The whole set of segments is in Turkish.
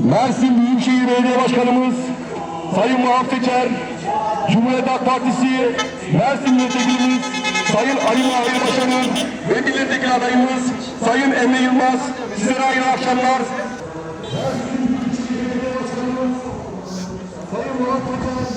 Mersin Büyükşehir Belediye Başkanımız Sayın Muhaf Seçer, Cumhuriyet Halk Partisi Mersin Milletvekilimiz Sayın Ali Mahir Başkanım ve milletvekili adayımız Sayın Emre Yılmaz sizlere hayırlı akşamlar. Sayın Murat Koçer,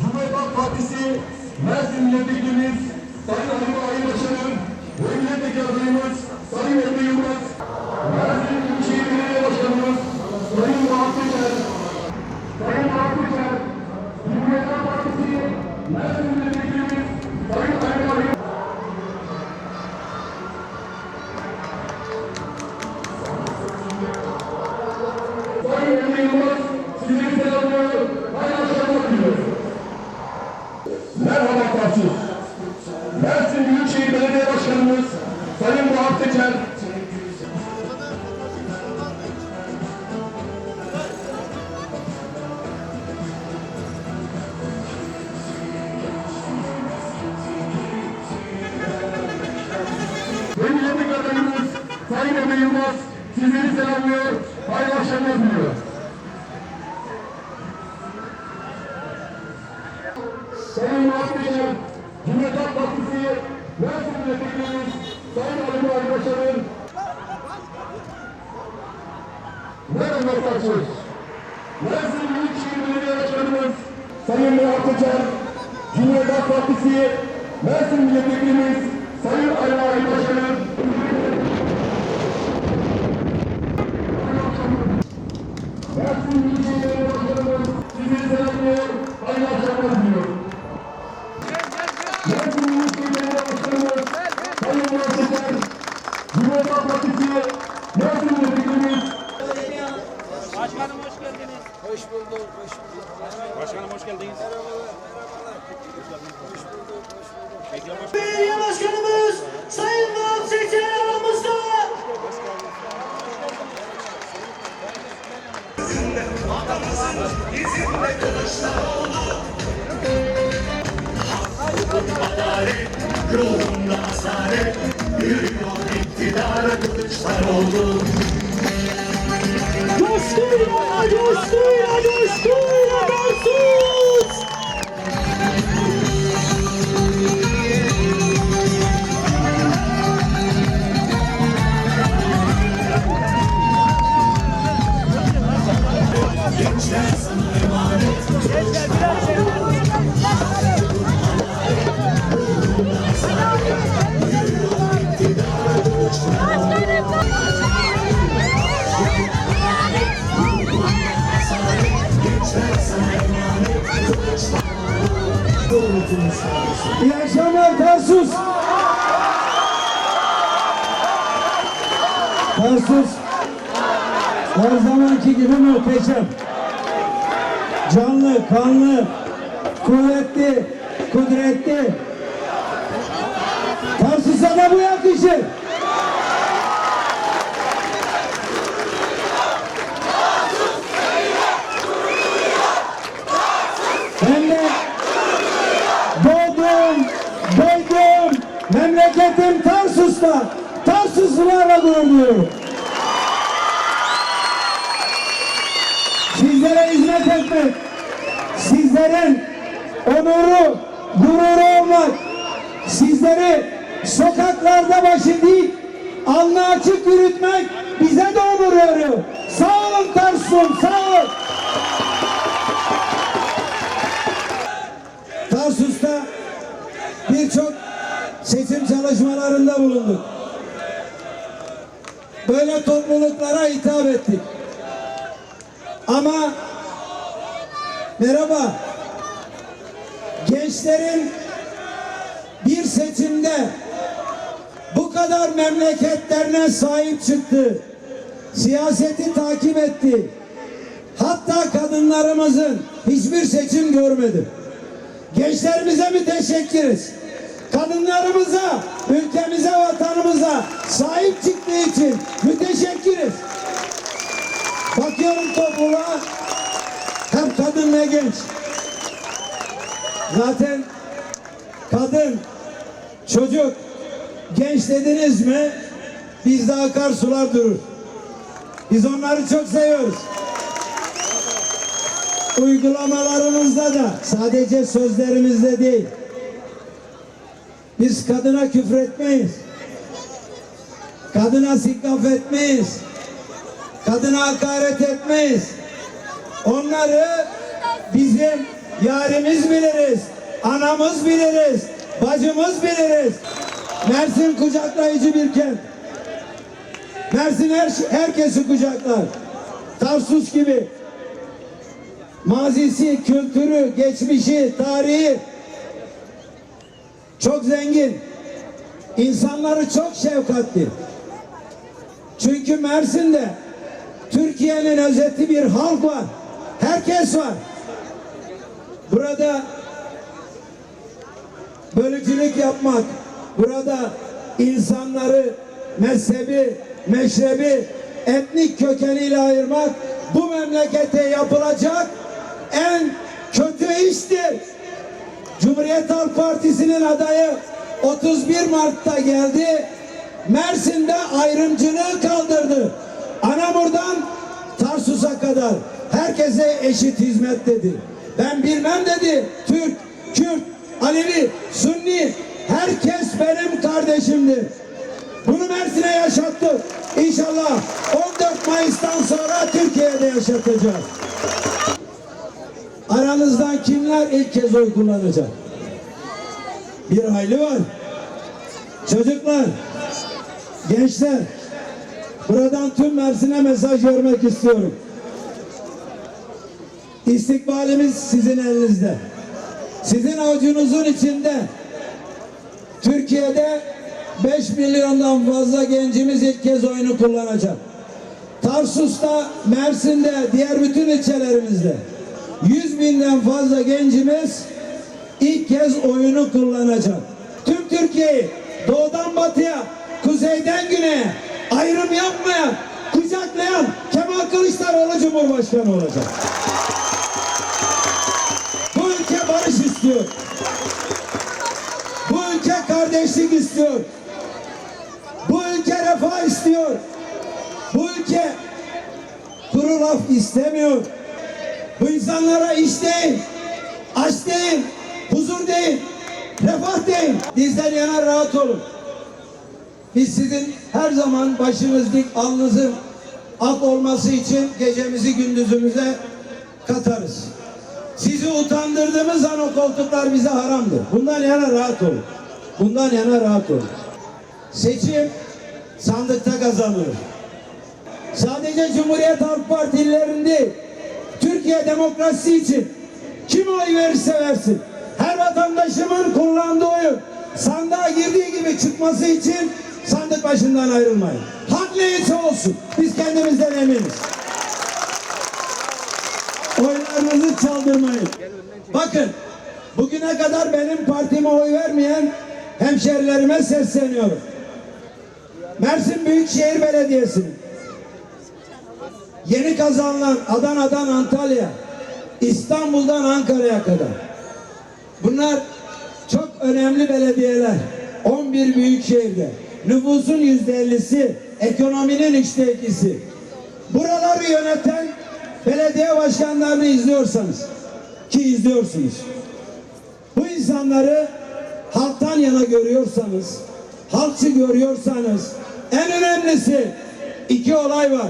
Cumhuriyet Halk Partisi Mersin Milletvekilimiz Sayın Ali Mahir Başkanım ve milletvekili adayımız Mersin Büyükşehir Belediye Başkanımız Sayın Teker. Ve milletvekili adayımız Sayın Emre sizleri selamlıyor. Hayırlı akşamlar diliyor. Sayın Murat Beşer, Cumhuriyet Halk Partisi, Mersin Milletvekilimiz, Sayın Ali Muharrem Başar'ın Merhaba Tarsus. Mersin Büyükşehir Belediye Başkanımız, Sayın Murat Beşer, Cumhuriyet Halk Partisi, Mersin Milletvekilimiz, Sayın Ali Muharrem Başar'ın Mersin Büyükşehir Ruhumda asaret Yürüyor iktidara Kılıçdaroğlu Coşkuyla, coşkuyla, coşkuyla Tarsus. İyi akşamlar Tarsus. Tarsus her zamanki gibi muhteşem. Canlı, kanlı, kuvvetli, kudretli. Tarsus'a da bu yakışır. Hem de doğdum, büyüdüm, memleketim Tarsus'ta. Tarsuslularla gurur duyuyorum. Sizlere hizmet etmek, sizlerin onuru, gururu olmak, sizleri sokaklarda başı değil, alnı açık yürütmek bize de onur veriyor. Sağ olun Tarsus'um, sağ olun. Tarsus'ta birçok seçim çalışmalarında bulunduk. Böyle topluluklara hitap ettik. Ama merhaba gençlerin bir seçimde bu kadar memleketlerine sahip çıktı. Siyaseti takip etti. Hatta kadınlarımızın hiçbir seçim görmedi. Gençlerimize müteşekkiriz. Kadınlarımıza, ülkemize, vatanımıza sahip çıktığı için müteşekkiriz. Bakıyorum topluluğa hem kadın ve genç. Zaten kadın, çocuk, genç dediniz mi bizde akar sular durur. Biz onları çok seviyoruz. uygulamalarımızda da sadece sözlerimizde değil. Biz kadına küfretmeyiz. Kadına sikkaf etmeyiz. Kadına hakaret etmeyiz. Onları bizim yarimiz biliriz. Anamız biliriz. Bacımız biliriz. Mersin kucaklayıcı bir kent. Mersin her, herkesi kucaklar. Tarsus gibi. Mazisi, kültürü, geçmişi, tarihi çok zengin. İnsanları çok şefkatli. Çünkü Mersin'de Türkiye'nin özeti bir halk var. Herkes var. Burada bölücülük yapmak, burada insanları mezhebi, meşrebi, etnik kökeniyle ayırmak bu memlekete yapılacak en kötü iştir. Cumhuriyet Halk Partisi'nin adayı 31 Mart'ta geldi. Mersin'de ayrımcılığı kaldırdı. Anamur'dan Tarsus'a kadar herkese eşit hizmet dedi. Ben bilmem dedi. Türk, Kürt, Alevi, Sünni herkes benim kardeşimdir. Bunu Mersin'e yaşattı. İnşallah 14 Mayıs'tan sonra Türkiye'de yaşatacağız. Aranızdan kimler ilk kez oy kullanacak? Bir hayli var. Çocuklar, gençler, buradan tüm Mersin'e mesaj vermek istiyorum. İstikbalimiz sizin elinizde. Sizin avucunuzun içinde. Türkiye'de 5 milyondan fazla gencimiz ilk kez oyunu kullanacak. Tarsus'ta, Mersin'de, diğer bütün ilçelerimizde 100 binden fazla gencimiz ilk kez oyunu kullanacak. Tüm Türkiye'yi doğudan batıya, kuzeyden güneye ayrım yapmayan, kucaklayan Kemal Kılıçdaroğlu Cumhurbaşkanı olacak. Bu ülke barış istiyor. Bu ülke kardeşlik istiyor. Bu ülke refah istiyor. Bu ülke kuru laf istemiyor. Bu insanlara iş değil, aç değil, huzur değil, refah değil. Bizden yana rahat olun. Biz sizin her zaman başınız dik, alnınızın ak olması için gecemizi gündüzümüze katarız. Sizi utandırdığımız an o koltuklar bize haramdır. Bundan yana rahat olun. Bundan yana rahat olun. Seçim sandıkta kazanılır. Sadece Cumhuriyet Halk Partililerin değil, Türkiye demokrasi için kim oy verirse versin. Her vatandaşımın kullandığı oyu sandığa girdiği gibi çıkması için sandık başından ayrılmayın. Hak neyse olsun. Biz kendimizden eminiz. Oylarınızı çaldırmayın. Bakın bugüne kadar benim partime oy vermeyen hemşerilerime sesleniyorum. Mersin Büyükşehir Belediyesi'nin yeni kazanılan Adana'dan Antalya, İstanbul'dan Ankara'ya kadar. Bunlar çok önemli belediyeler. 11 büyük şehirde. Nüfusun yüzde ellisi, ekonominin üçte ikisi. Buraları yöneten belediye başkanlarını izliyorsanız ki izliyorsunuz. Bu insanları halktan yana görüyorsanız, halkçı görüyorsanız en önemlisi iki olay var.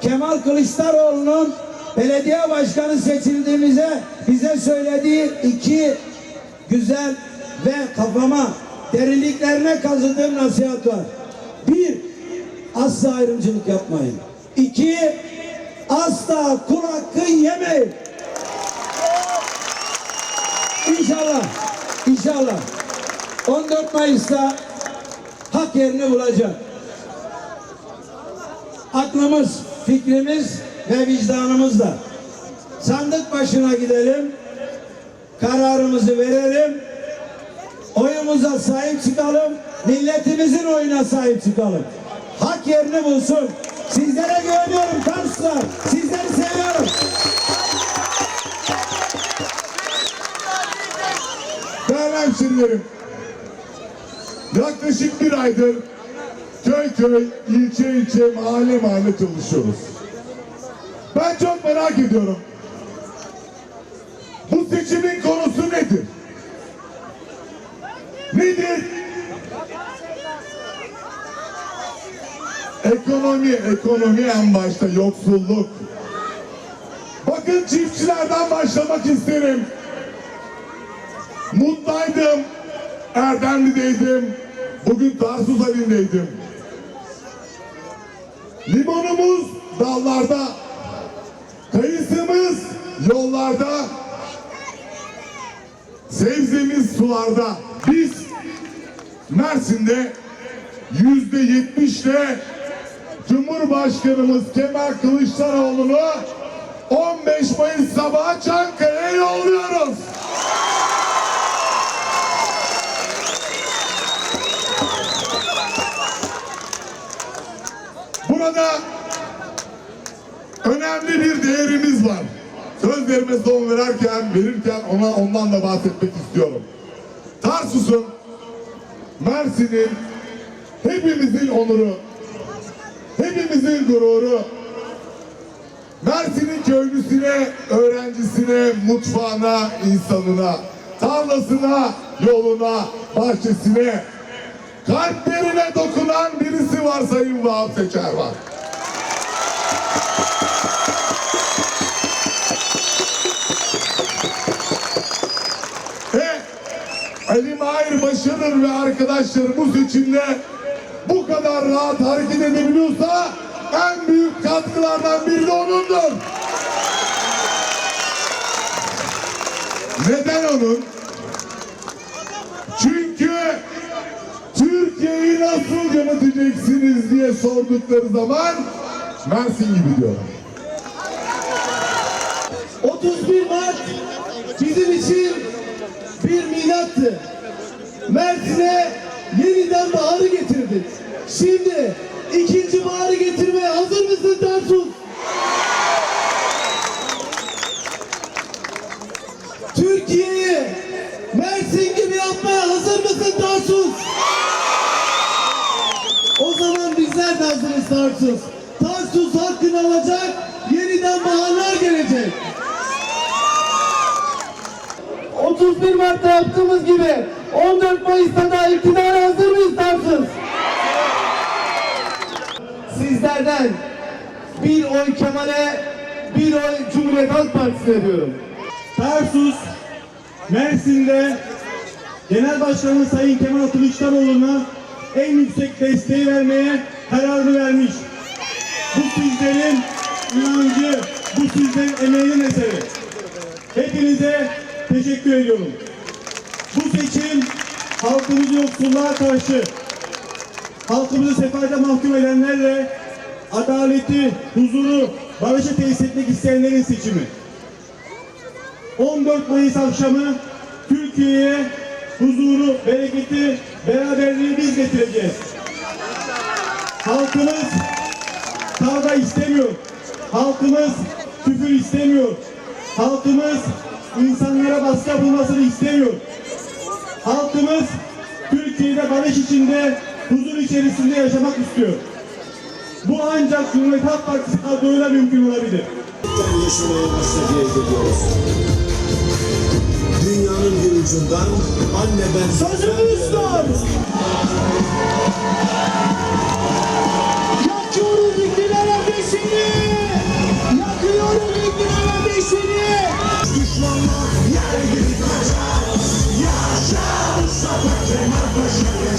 Kemal Kılıçdaroğlu'nun belediye başkanı seçildiğimize bize söylediği iki güzel ve kafama derinliklerine kazıdığım nasihat var. Bir, asla ayrımcılık yapmayın. İki, asla kul hakkı yemeyin. İnşallah, inşallah 14 Mayıs'ta hak yerini bulacak. Aklımız, fikrimiz ve vicdanımızla sandık başına gidelim, kararımızı verelim, oyumuza sahip çıkalım, milletimizin oyuna sahip çıkalım. Hak yerini bulsun. Sizlere güveniyorum Karslar. Sizleri seviyorum. Değerli hemşerilerim, yaklaşık bir aydır köy ilçe ilçe, mahalle mahalle çalışıyoruz. Ben çok merak ediyorum. Bu seçimin konusu nedir? Nedir? Ekonomi, ekonomi en başta yoksulluk. Bakın çiftçilerden başlamak isterim. Mutlaydım. Erdemli'deydim. Bugün Tarsus halindeydim. Limonumuz dallarda. Kayısımız yollarda. Sebzemiz sularda. Biz Mersin'de yüzde yetmişle Cumhurbaşkanımız Kemal Kılıçdaroğlu'nu 15 Mayıs sabahı Çankaya'ya yolluyoruz. Burada önemli bir değerimiz var. Sözlerime son verirken, verirken ona ondan da bahsetmek istiyorum. Tarsus'un, Mersin'in, hepimizin onuru, hepimizin gururu, Mersin'in köylüsüne, öğrencisine, mutfağına, insanına, tarlasına, yoluna, bahçesine, kalplerine dokunan birisi var Sayın Vahap Seçer var. Ve Ali Mahir Başarır ve arkadaşları bu seçimde bu kadar rahat hareket edebiliyorsa en büyük katkılardan biri de onundur. Neden onun? Çünkü Türkiye'yi nasıl yöneteceksiniz diye sordukları zaman Mersin gibi diyorlar. 31 Mart bizim için bir milattı. Mersin'e yeniden baharı getirdik. Şimdi ikinci baharı getirmeye hazır mısın Tarsus? Türkiye'yi Mersin gibi yapmaya hazır mısın Tarsus? Hazırız Tarsus. Hakkını alacak, yeniden baharlar gelecek. 31 Mart'ta yaptığımız gibi 14 Mayıs'ta da iktidara hazır mıyız Tarsus? Sizlerden bir oy Kemal'e, bir oy Cumhuriyet Halk Partisi'ne diyorum. Tarsus, Mersin'de Genel Başkanımız Sayın Kemal Kılıçdaroğlu'na en yüksek desteği vermeye kararını vermiş. Bu sizlerin inancı, bu sizlerin emeğinin eseri. Hepinize teşekkür ediyorum. Bu seçim halkımızı yoksulluğa karşı, halkımızı sefalete mahkum edenlerle adaleti, huzuru, barışı tesis etmek isteyenlerin seçimi. 14 Mayıs akşamı Türkiye'ye huzuru, bereketi, beraberliği biz getireceğiz. Halkımız kavga istemiyor. Halkımız küfür istemiyor. Halkımız insanlara baskı bulmasını istemiyor. Halkımız Türkiye'de barış içinde, huzur içerisinde yaşamak istiyor. Bu ancak Cumhuriyet Halk Partisi kadroyla mümkün olabilir. yaşamaya başladığı ediyoruz. Dünyanın bir ucundan anne ben Sözümüz var.